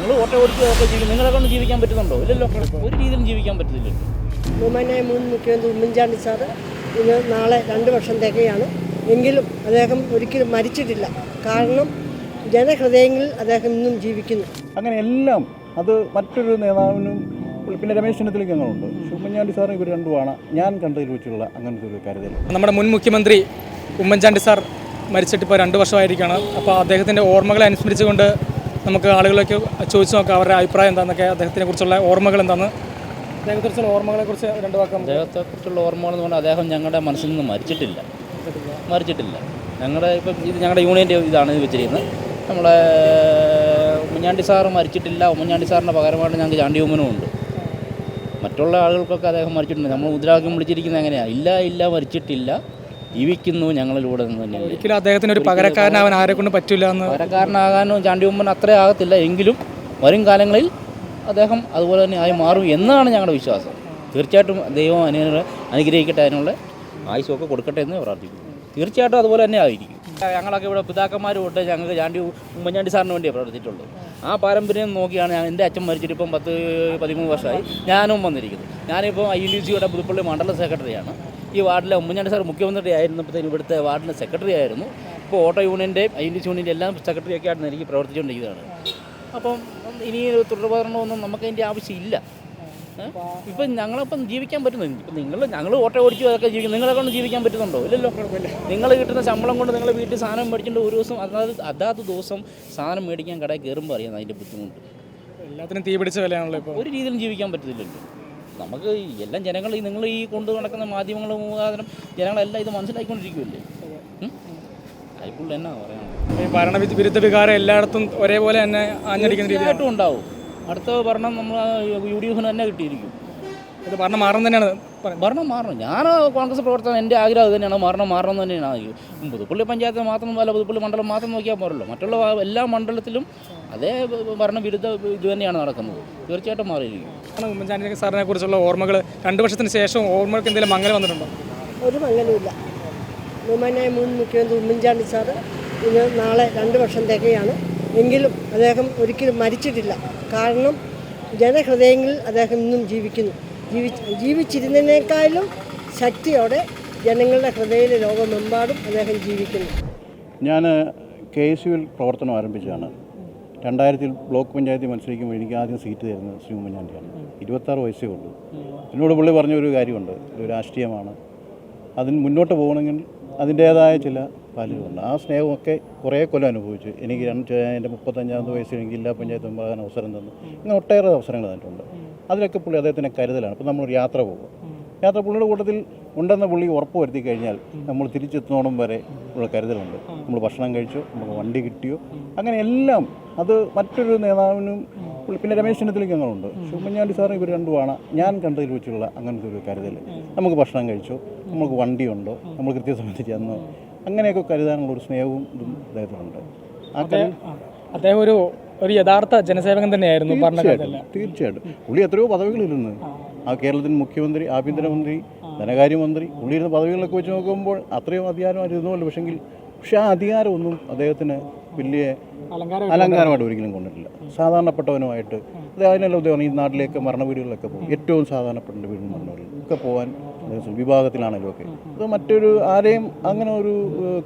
ഞങ്ങൾ ഓട്ടോ ഓടിച്ചതൊക്കെ ജീവിക്കും നിങ്ങളെ കൊണ്ട് ജീവിക്കാൻ പറ്റുന്നുണ്ടോ? ഇല്ലല്ലോ ഒരു രീതിയിലും ജീവിക്കാൻ പറ്റത്തില്ലല്ലോ ബഹുമാനായ മുൻ മുഖ്യമന്ത്രി ഉമ്മൻചാണ്ടി സാർ ഇന്ന് നാളെ രണ്ട് വർഷം തികയാണ്. എങ്കിലും അദ്ദേഹം ഒരിക്കലും മരിച്ചിട്ടില്ല. കാരണം ജനഹൃദയങ്ങളിൽ അദ്ദേഹം ഇന്നും ജീവിക്കുന്നു. അങ്ങനെ എല്ലാം അത് മറ്റൊരു നേതാവിനും പിന്നെ രമേശ് ചെന്നിത്തലയ്ക്ക് ഞങ്ങളുണ്ട് ഉമ്മൻചാണ്ടി സാറും ഇവർ രണ്ടുമാണ്. ഞാൻ കണ്ടതിൽ വെച്ചുള്ള അങ്ങനത്തെ ഒരു കരുതൽ. നമ്മുടെ മുൻ മുഖ്യമന്ത്രി ഉമ്മൻചാണ്ടി സാർ മരിച്ചിട്ട് ഇപ്പോൾ രണ്ട് വർഷമായിരിക്കുകയാണ് അപ്പോൾ അദ്ദേഹത്തിന്റെ ഓർമ്മകളെ അനുസ്മരിച്ചുകൊണ്ട് നമുക്ക് ആളുകളൊക്കെ ചോദിച്ചു നോക്കാം അവരുടെ അഭിപ്രായം എന്താണെന്നൊക്കെ അദ്ദേഹത്തിനെ കുറിച്ചുള്ള ഓർമ്മകൾ എന്താണ് അദ്ദേഹത്തെക്കുറിച്ചുള്ള ഓർമ്മകളെ കുറിച്ച് രണ്ട് വാക്ക് അദ്ദേഹത്തെ അദ്ദേഹത്തെക്കുറിച്ചുള്ള ഓർമ്മകൾ എന്ന് പറഞ്ഞാൽ അദ്ദേഹം ഞങ്ങളുടെ മനസ്സിൽ നിന്ന് മരിച്ചിട്ടില്ല. മരിച്ചിട്ടില്ല. ഞങ്ങളുടെ ഇപ്പം ഇത് ഞങ്ങളുടെ യൂണിയന്റെ ഇതാണ് ഇത് വെച്ചിരിക്കുന്നത്. നമ്മളെ ഉമ്മൻചാണ്ടി സാറ് മരിച്ചിട്ടില്ല. ഉമ്മൻചാണ്ടി സാറിന്റെ പകരമായിട്ട് ഞങ്ങൾക്ക് ചാണ്ടി ഉമ്മനും ഉണ്ട്. മറ്റുള്ള ആളുകൾക്കൊക്കെ അദ്ദേഹം മരിച്ചിട്ടുണ്ട്. നമ്മൾ മുദ്രാവാക്യം വിളിച്ചിരിക്കുന്നത് എങ്ങനെയാണ് ഇല്ല ഇല്ല മരിച്ചിട്ടില്ല. ജീവിക്കുന്നു ഞങ്ങളിലൂടെ നിന്ന് തന്നെ ഒരിക്കലും അദ്ദേഹത്തിന് ഒരു പകരക്കാരനാവാൻ ആരെ കൊണ്ട് പറ്റില്ല എന്ന് പകരക്കാരനാകാനും ചാണ്ടി ഉമ്മൻ അത്രേ ആകത്തില്ല എങ്കിലും വരും കാലങ്ങളിൽ അദ്ദേഹം അതുപോലെ തന്നെ ആയി മാറും എന്നാണ് ഞങ്ങളുടെ വിശ്വാസം. തീർച്ചയായിട്ടും ദൈവം അനു അനുഗ്രഹിക്കട്ടെ അതിനുള്ള ആയുസൊക്കെ കൊടുക്കട്ടെ എന്ന് പ്രാർത്ഥിക്കുന്നു. തീർച്ചയായിട്ടും അതുപോലെ തന്നെ ആയിരിക്കും. ഞങ്ങളൊക്കെ ഇവിടെ പിതാക്കന്മാർ തൊട്ട് ഞങ്ങൾക്ക് ചാണ്ടി ഉമ്മൻചാണ്ടി സാറിന് വേണ്ടി പ്രവർത്തിച്ചിട്ടുള്ളൂ ആ പാരമ്പര്യം നോക്കിയാണ് ഞാൻ എന്റെ അച്ഛൻ മരിച്ചിട്ട് ഇപ്പം പത്ത് പതിമൂന്ന് വർഷമായി ഞാനും വന്നിരിക്കുന്നത് ഞാനിപ്പോൾ ഐ ഡി സിയുടെ പുതുപ്പള്ളി മണ്ഡല സെക്രട്ടറിയാണ്. ഈ വാർഡിലെ ഉമ്മൻചാണ്ടി സാർ മുഖ്യമന്ത്രി ആയിരുന്നപ്പോഴത്തേന് ഇവിടുത്തെ വാർഡിന്റെ സെക്രട്ടറി ആയിരുന്നു. ഇപ്പോൾ ഓട്ടോ യൂണിയന്റെയും ഐ ഡി സി യൂണിയന്റെ എല്ലാം സെക്രട്ടറി ഒക്കെ ആയിട്ട് എനിക്ക് പ്രവർത്തിച്ചുകൊണ്ടിരിക്കുന്നതാണ് അപ്പം ഇനി തുടർഭരണമൊന്നും നമുക്ക് അതിന്റെ ആവശ്യമില്ല. ഇപ്പൊ ഞങ്ങളിപ്പം ജീവിക്കാൻ പറ്റുന്നു ഇപ്പം നിങ്ങൾ ഞങ്ങൾ ഓട്ടോ ഓടിച്ചു അതൊക്കെ ജീവിക്കും. നിങ്ങളെ കൊണ്ട് ജീവിക്കാൻ പറ്റുന്നുണ്ടോ? ഇല്ലല്ലോ. നിങ്ങൾ കിട്ടുന്ന ശമ്പളം കൊണ്ട് നിങ്ങൾ വീട്ടിൽ സാധനം മേടിച്ചിട്ട് ഒരു ദിവസം അതായത് അതാത് ദിവസം സാധനം മേടിക്കാൻ കടയിൽ കയറുമ്പോൾ അറിയാം അതിന്റെ ബുദ്ധിമുട്ട്. എല്ലാത്തിനും തീ പിടിച്ച വിലയാണല്ലോ ഇപ്പോൾ ഒരു രീതിയിലും ജീവിക്കാൻ പറ്റത്തില്ലല്ലോ. നമുക്ക് എല്ലാം ജനങ്ങൾ ഈ നിങ്ങൾ ഈ കൊണ്ടു നടക്കുന്ന മാധ്യമങ്ങൾ മുഖാന്തരം ജനങ്ങളെല്ലാം ഇത് മനസ്സിലാക്കിക്കൊണ്ടിരിക്കുമല്ലേ അതിപ്പോൾ എന്നാ പറയാനുള്ളത്? ഈ ഭരണവിരുദ്ധ വിരുദ്ധ വികാരം എല്ലായിടത്തും ഒരേപോലെ തന്നെ ആഞ്ഞടിക്കുന്ന തീർച്ചയായിട്ടും ഉണ്ടാവും. അടുത്ത ഭരണം നമ്മൾ യു ഡി എഫിന് തന്നെ കിട്ടിയിരിക്കും. ഇത് ഭരണം മാറണം തന്നെയാണ് ഭരണം മാറണം. ഞാൻ കോൺഗ്രസ് പ്രവർത്തനം എന്റെ ആഗ്രഹം അത് തന്നെയാണ്. മരണം മാറണം എന്ന് തന്നെയാണ് ആഗ്രഹം. പുതുപ്പള്ളി പഞ്ചായത്ത് മാത്രം അല്ല പുതുപ്പള്ളി മണ്ഡലം മാത്രം നോക്കിയാൽ പോരല്ലോ. മറ്റുള്ള എല്ലാ മണ്ഡലത്തിലും അതേ ഭരണവിരുദ്ധ ഇത് തന്നെയാണ് നടക്കുന്നത്. തീർച്ചയായിട്ടും മാറിയിരിക്കും. ഉമ്മൻചാണ്ടി സാറിനെ കുറിച്ചുള്ള ഓർമ്മകൾ രണ്ട് വർഷത്തിന് ശേഷം ഓർമ്മകൾക്ക് എന്തെങ്കിലും മങ്ങൽ വന്നിട്ടുണ്ടോ? ഒരു മങ്ങലുമില്ല ബഹുമാനായ മുൻ മുഖ്യമന്ത്രി ഉമ്മൻചാണ്ടി സാറ് ഇന്ന് നാളെ രണ്ട് വർഷം തികയാണ്. എങ്കിലും അദ്ദേഹം ഒരിക്കലും മരിച്ചിട്ടില്ല. കാരണം ജനഹൃദയങ്ങളിൽ അദ്ദേഹം ഇന്നും ജീവിക്കുന്നു. ജീവി ജീവിച്ചിരുന്നതിനേക്കാളും ശക്തിയോടെ ജനങ്ങളുടെ ഹൃദയയിലെ ലോകമെമ്പാടും അദ്ദേഹം ജീവിക്കുന്നു. ഞാൻ കെ എസ് യുവിൽ പ്രവർത്തനം ആരംഭിച്ചതാണ്. രണ്ടായിരത്തിൽ ബ്ലോക്ക് പഞ്ചായത്തിൽ മത്സരിക്കുമ്പോൾ എനിക്ക് ആദ്യം സീറ്റ് തരുന്നത് ശ്രീ ഉമ്മൻചാണ്ടിയാണ്. ഇരുപത്താറ് വയസ്സേ ഉള്ളൂ. എന്നോട് പുള്ളി പറഞ്ഞൊരു കാര്യമുണ്ട്. ഒരു രാഷ്ട്രീയമാണ്. അതിന് മുന്നോട്ട് പോകണമെങ്കിൽ അതിന്റേതായ ചില വാല്യൂകളുണ്ട് ആ സ്നേഹമൊക്കെ കുറേ കൊല്ലം അനുഭവിച്ചു. എനിക്ക് രണ്ട് എന്റെ മുപ്പത്തഞ്ചാമത് വയസ്സിൽ എനിക്ക് ജില്ലാ പഞ്ചായത്ത് മെമ്പറാകാൻ അവസരം തന്നു. ഇങ്ങനെ ഒട്ടേറെ അവസരങ്ങൾ തന്നിട്ടുണ്ട്. അതിലൊക്കെ പുള്ളി അദ്ദേഹത്തിന്റെ കരുതലാണ്. ഇപ്പോൾ നമ്മളൊരു യാത്ര പോകും. യാത്ര പുള്ളിയുടെ കൂട്ടത്തിൽ ഉണ്ടെന്ന് പുള്ളി ഉറപ്പ് വരുത്തി കഴിഞ്ഞാൽ നമ്മൾ തിരിച്ചെത്തുന്നോണം വരെ ഉള്ള കരുതലുണ്ട്. നമ്മൾ ഭക്ഷണം കഴിച്ചു നമുക്ക് വണ്ടി കിട്ടിയോ? അങ്ങനെ എല്ലാം അത് മറ്റൊരു നേതാവിനും പിന്നെ രമേശ് ചെന്നിത്തലയ്ക്ക് അങ്ങനെയുണ്ട് ഉമ്മൻചാണ്ടി സാറും ഇവർ രണ്ടുമാണ്. ഞാൻ കണ്ടതിൽ വെച്ചുള്ള അങ്ങനത്തെ ഒരു കരുതൽ. നമുക്ക് ഭക്ഷണം കഴിച്ചു. നമുക്ക് വണ്ടിയുണ്ടോ. നമ്മൾ കൃത്യസമയത്ത് ചെന്നു. അങ്ങനെയൊക്കെ കരുതാനുള്ള ഒരു സ്നേഹവും ഇതും അദ്ദേഹത്തിനുണ്ട്. അദ്ദേഹം ഒരു ഒരു യഥാർത്ഥ ജനസേവകൻ തന്നെയായിരുന്നു തീർച്ചയായിട്ടും തീർച്ചയായിട്ടും. പുള്ളി എത്രയോ പദവികളിരുന്ന്. ആ. കേരളത്തിന് മുഖ്യമന്ത്രി ആഭ്യന്തരമന്ത്രി ധനകാര്യമന്ത്രി പുള്ളിയിരുന്ന പദവികളൊക്കെ വെച്ച് നോക്കുമ്പോൾ അത്രയും അധികാരം ഇരുന്നുമല്ലോ പക്ഷെങ്കിൽ പക്ഷെ ആ അധികാരമൊന്നും അദ്ദേഹത്തിന് വലിയ അലങ്കാരം അലങ്കാരമായിട്ട് ഒരിക്കലും കൊണ്ടിട്ടില്ല. സാധാരണപ്പെട്ടവനുമായിട്ട് അതായത് അതിനല്ല ഉദ്യോഗം ഈ നാട്ടിലേക്ക് മരണ വീടുകളിലൊക്കെ പോകും. ഏറ്റവും സാധാരണപ്പെട്ട വീടും മരണ വീടുകൾ ഒക്കെ പോകാൻ. വിഭാഗത്തിലാണെങ്കിലും ഒക്കെ. അത് മറ്റൊരു ആരെയും അങ്ങനെ ഒരു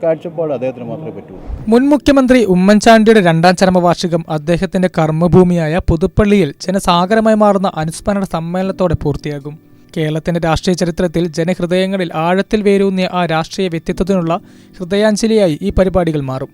കാഴ്ചപ്പാട് അദ്ദേഹത്തിന് മാത്രമേ പറ്റൂ. മുൻ മുഖ്യമന്ത്രി ഉമ്മൻചാണ്ടിയുടെ രണ്ടാം ചരമവാർഷികം അദ്ദേഹത്തിന്റെ കർമ്മഭൂമിയായ പുതുപ്പള്ളിയിൽ ജനസാഗരമായി മാറുന്ന അനുസ്മരണ സമ്മേളനത്തോടെ പൂർത്തിയാകും. കേരളത്തിന്റെ രാഷ്ട്രീയ ചരിത്രത്തിൽ ജനഹൃദയങ്ങളിൽ ആഴത്തിൽ വേരൂന്നിയ ആ രാഷ്ട്രീയ വ്യക്തിത്വത്തിനുള്ള ഹൃദയാഞ്ജലിയായി ഈ പരിപാടികൾ മാറും.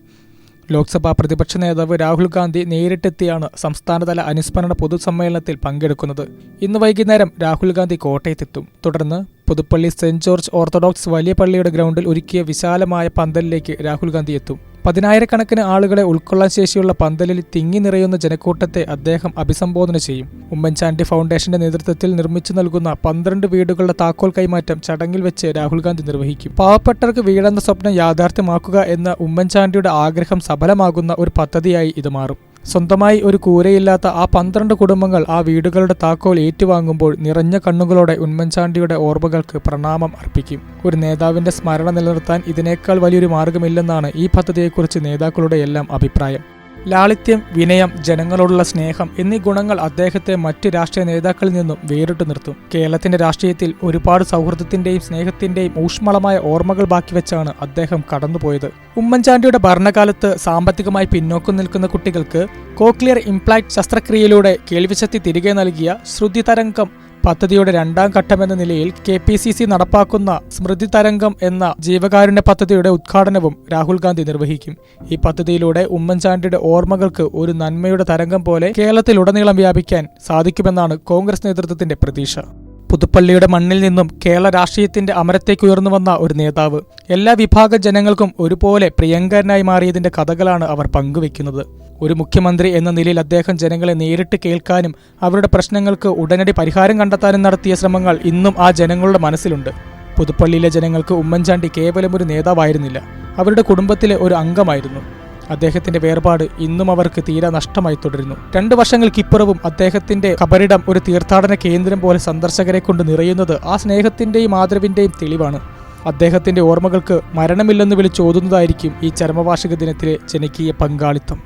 ലോക്സഭാ പ്രതിപക്ഷ നേതാവ് രാഹുൽ ഗാന്ധി നേരിട്ടെത്തിയാണ് സംസ്ഥാനതല അനുസ്മരണ പൊതുസമ്മേളനത്തിൽ പങ്കെടുക്കുന്നത്. ഇന്ന് വൈകുന്നേരം രാഹുൽ ഗാന്ധി കോട്ടയത്തെത്തും. തുടർന്ന് പുതുപ്പള്ളി സെന്റ് ജോർജ് ഓർത്തഡോക്സ് വലിയ പള്ളിയുടെ ഗ്രൗണ്ടിൽ ഒരുക്കിയ വിശാലമായ പന്തലിലേക്ക് രാഹുൽ ഗാന്ധി എത്തും. പതിനായിരക്കണക്കിന് ആളുകളെ ഉൾക്കൊള്ളാൻ ശേഷിയുള്ള പന്തലിൽ തിങ്ങി നിറയുന്ന ജനക്കൂട്ടത്തെ അദ്ദേഹം അഭിസംബോധന ചെയ്യും. ഉമ്മൻചാണ്ടി ഫൗണ്ടേഷന്റെ നേതൃത്വത്തിൽ നിർമ്മിച്ചു നൽകുന്ന പന്ത്രണ്ട് വീടുകളുടെ താക്കോൽ കൈമാറ്റം ചടങ്ങിൽ വെച്ച് രാഹുൽ ഗാന്ധി നിർവഹിക്കും. പാവപ്പെട്ടവർക്ക് വീടെന്ന സ്വപ്നം യാഥാർത്ഥ്യമാക്കുക എന്ന ഉമ്മൻചാണ്ടിയുടെ ആഗ്രഹം സഫലമാകുന്ന ഒരു പദ്ധതിയായി ഇത് മാറും. സ്വന്തമായി ഒരു കൂരയില്ലാത്ത ആ പന്ത്രണ്ട് കുടുംബങ്ങൾ ആ വീടുകളുടെ താക്കോൽ ഏറ്റുവാങ്ങുമ്പോൾ നിറഞ്ഞ കണ്ണുകളോടെ ഉമ്മൻചാണ്ടിയുടെ ഓർമ്മകൾക്ക് പ്രണാമം അർപ്പിക്കും. ഒരു നേതാവിന്റെ സ്മരണ നിലനിർത്താൻ ഇതിനേക്കാൾ വലിയൊരു മാർഗമില്ലെന്നാണ് ഈ പദ്ധതിയെക്കുറിച്ച് നേതാക്കളുടെ എല്ലാം അഭിപ്രായം. ലാളിത്യം വിനയം ജനങ്ങളോടുള്ള സ്നേഹം എന്നീ ഗുണങ്ങൾ അദ്ദേഹത്തെ മറ്റ് രാഷ്ട്രീയ നേതാക്കളിൽ നിന്നും വേറിട്ടു നിർത്തും. കേരളത്തിന്റെ രാഷ്ട്രീയത്തിൽ ഒരുപാട് സൗഹൃദത്തിന്റെയും സ്നേഹത്തിന്റെയും ഊഷ്മളമായ ഓർമ്മകൾ ബാക്കി വെച്ചാണ് അദ്ദേഹം കടന്നുപോയത്. ഉമ്മൻചാണ്ടിയുടെ ഭരണകാലത്ത് സാമ്പത്തികമായി പിന്നോക്കം നിൽക്കുന്ന കുട്ടികൾക്ക് കോക്ലിയർ ഇംപ്ലാന്റ് ശസ്ത്രക്രിയയിലൂടെ കേൾവിശക്തി തിരികെ നൽകിയ ശ്രുതി തരംഗം പദ്ധതിയുടെ രണ്ടാം ഘട്ടമെന്ന നിലയിൽ കെ പി സി സി നടപ്പാക്കുന്ന സ്മൃതി തരംഗം എന്ന ജീവകാരുണ്യ പദ്ധതിയുടെ ഉദ്ഘാടനവും രാഹുൽ ഗാന്ധി നിർവഹിക്കും. ഈ പദ്ധതിയിലൂടെ ഉമ്മൻചാണ്ടിയുടെ ഓർമ്മകൾക്ക് ഒരു നന്മയുടെ തരംഗം പോലെ കേരളത്തിലുടനീളം വ്യാപിക്കാൻ സാധിക്കുമെന്നാണ് കോൺഗ്രസ് നേതൃത്വത്തിന്റെ പ്രതീക്ഷ. പുതുപ്പള്ളിയുടെ മണ്ണിൽ നിന്നും കേരള രാഷ്ട്രീയത്തിന്റെ അമരത്തേക്ക് ഉയർന്നു വന്ന ഒരു നേതാവ്. എല്ലാ വിഭാഗ ജനങ്ങൾക്കും ഒരുപോലെ പ്രിയങ്കരനായി മാറിയതിന്റെ കഥകളാണ് അവർ പങ്കുവെക്കുന്നത് ഒരു മുഖ്യമന്ത്രി എന്ന നിലയിൽ അദ്ദേഹം ജനങ്ങളെ നേരിട്ട് കേൾക്കാനും അവരുടെ പ്രശ്നങ്ങൾക്ക് ഉടനടി പരിഹാരം കണ്ടെത്താനും നടത്തിയ ശ്രമങ്ങൾ ഇന്നും ആ ജനങ്ങളുടെ മനസ്സിലുണ്ട്. പുതുപ്പള്ളിയിലെ ജനങ്ങൾക്ക് ഉമ്മൻചാണ്ടി കേവലം ഒരു നേതാവായിരുന്നില്ല. അവരുടെ കുടുംബത്തിലെ ഒരു അംഗമായിരുന്നു. അദ്ദേഹത്തിന്റെ വേർപാട് ഇന്നും അവർക്ക് തീരെ നഷ്ടമായി തുടരുന്നു. രണ്ടു വർഷങ്ങൾക്കിപ്പുറവും അദ്ദേഹത്തിന്റെ കബറിടം ഒരു തീർത്ഥാടന കേന്ദ്രം പോലെ സന്ദർശകരെ കൊണ്ട് നിറയുന്നത് ആ സ്നേഹത്തിന്റെയും ആദരവിന്റെയും തെളിവാണ്. അദ്ദേഹത്തിന്റെ ഓർമ്മകൾക്ക് മരണമില്ലെന്ന് വിളിച്ചോതുന്നതായിരിക്കും ഈ ചരമവാർഷിക ദിനത്തിലെ ജനകീയ പങ്കാളിത്തം.